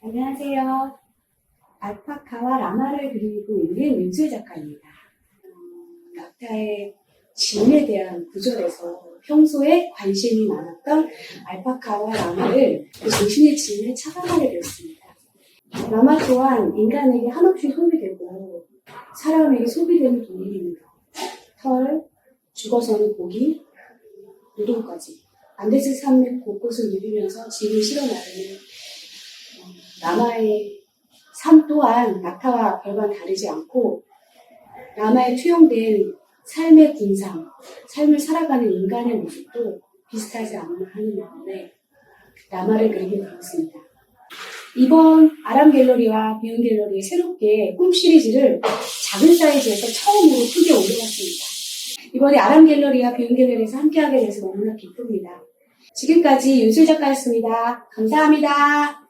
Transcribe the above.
안녕하세요. 알파카와 라마를 그리고 있는 윤수혜 작가입니다. 음, 낙타의 진에 대한 구절에서 평소에 관심이 많았던 알파카와 라마를 그 정신의 진을 찾아가게 되었습니다. 라마 또한 인간에게 한없이 소비되고 사람에게 소비되는 동물입니다. 털, 죽어서는 고기, 노동까지 안데스 산맥 곳곳을 누비면서 진을 실어 나르는 어, 라마의 삶 또한 낙타와 별반 다르지 않고 라마에 투영된 삶의 군상, 삶을 살아가는 인간의 모습도 비슷하지 않나 하는 마음에 라마를 그리게 되었습니다. 이번 아람 갤러리와 비운 갤러리의 새롭게 꿈 시리즈를 작은 사이즈에서 처음으로 크게 올려봤습니다. 이번에 아람 갤러리와 비운 갤러리에서 함께하게 돼서 너무나 기쁩니다. 지금까지 윤술 작가였습니다. 감사합니다.